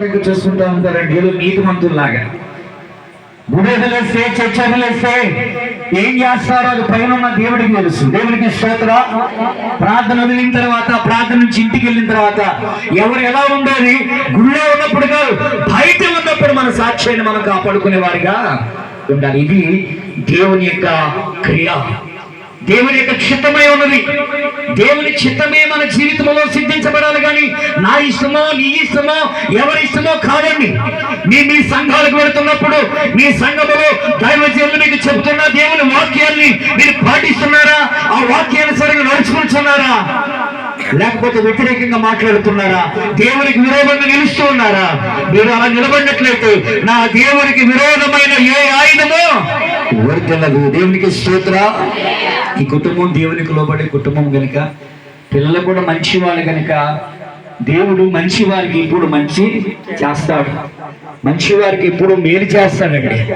దగ్గర చూసుకుంటా ఉంటారండి ఏదో నీతిమంతుల్లాగా గుడేదలేస్తే చర్చలేస్తే ఏం చేస్తారో అది పైన దేవుడికి తెలుసు. దేవుడికి స్తోత్ర. ప్రార్థన వదిలిన తర్వాత ప్రార్థన నుంచి ఇంటికి వెళ్ళిన తర్వాత ఎవరు ఎలా ఉండాలి? గుడిలో ఉన్నప్పుడు కాదు బయట ఉన్నప్పుడు మన సాక్ష్యాన్ని మనం కాపాడుకునే వారిగా ఉండాలి. ఇది దేవుని యొక్క క్రియ. దేవుని యొక్క చిత్తమై ఉన్నది. దేవుని చిత్తమే మన జీవితంలో సిద్ధించబడాలి కానీ నా ఇష్టమో నీ ఇష్టమో ఎవరి ఇష్టమో కాదండి. మీ మీ సంఘాలకు వెళుతున్నప్పుడు మీ సంఘములో దైవజనులు మీకు చెబుతున్న దేవుని వాక్యాన్ని మీరు పాటిస్తున్నారా? ఆ వాక్యానుసారంగా నడుచుకుంటున్నారా? లేకపోతే వ్యతిరేకంగా మాట్లాడుతున్నారా? దేవునికి విరోధంగా నిలుస్తూ ఉన్నారా? మీరు అలా నిలబడినట్లయితే నా దేవునికి విరోధమైన ఏ ఆయుధమో వర్గలదు దేవునికి స్తోత్ర. ఈ కుటుంబం దేవునికి లోబడే కుటుంబం కనుక పిల్లలు కూడా మంచి వాళ్ళు కనుక దేవుడు మంచి వారికి ఇప్పుడు మంచి చేస్తాడు. మంచి వారికి ఇప్పుడు మేలు చేస్తాడండి.